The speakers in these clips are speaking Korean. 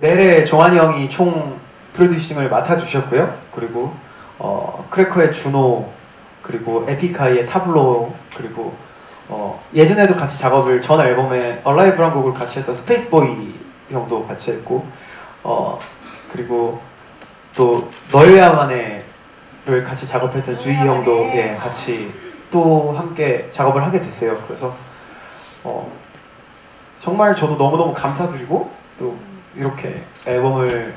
내래 종환이 형이 총 프로듀싱을 맡아주셨고요. 그리고 어, 크래커의 준호 그리고 에픽하이의 타블로 그리고 어, 예전에도 같이 작업을 전 앨범에 얼라이브란 곡을 같이 했던 스페이스보이 형도 같이 했고 어, 그리고 또 너여야만해를 같이 작업했던 주희 형도 예, 같이 또 함께 작업을 하게 됐어요. 그래서 어, 정말 저도 너무너무 감사드리고 또 이렇게 앨범을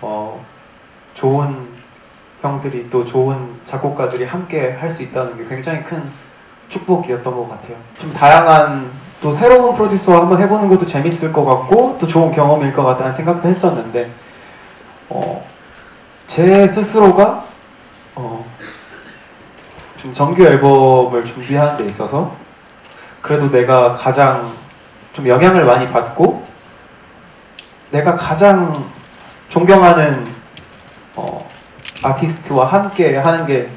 어, 좋은 형들이 또 좋은 작곡가들이 함께 할 수 있다는 게 굉장히 큰 축복이었던 것 같아요. 좀 다양한 또 새로운 프로듀서와 한번 해보는 것도 재밌을 것 같고 또 좋은 경험일 것 같다는 생각도 했었는데 어, 제 스스로가 어, 좀 정규 앨범을 준비하는 데 있어서 그래도 내가 가장 좀 영향을 많이 받고 내가 가장 존경하는 어, 아티스트와 함께 하는 게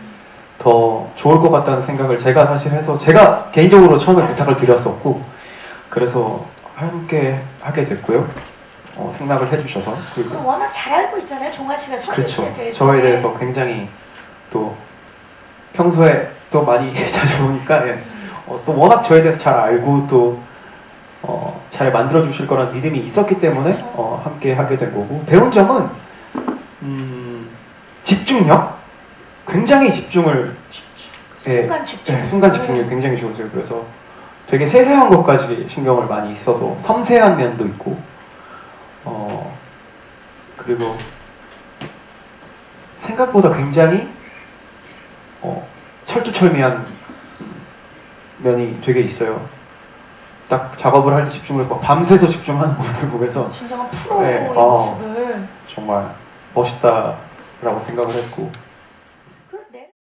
더 좋을 것 같다는 생각을 제가 사실 해서 제가 개인적으로 처음에 부탁을 드렸었고 그래서 함께 하게 됐고요. 어, 생각을 해주셔서 그리고 워낙 잘 알고 있잖아요. 종아 씨가 선민 그렇죠. 씨에 대해서. 저에 대해서 굉장히 또 평소에 또 많이 자주 보니까 예. 어, 또 워낙 저에 대해서 잘 알고 또 어, 잘 만들어 주실 거란 믿음이 있었기 때문에 그렇죠. 어, 함께 하게 된 거고 배운 점은 음, 집중력 굉장히 집중을 예, 순간 집중. 네, 순간 집중력이 굉장히 좋으세요. 그래서 되게 세세한 것까지 신경을 많이 있어서 섬세한 면도 있고, 어 그리고 생각보다 굉장히 어, 철두철미한 면이 되게 있어요. 딱 작업을 할 때 집중을 해서 막 밤새서 집중하는 모습을 보면서 진정한 프로의 네, 어. 모습을. 정말 멋있다라고 생각을 했고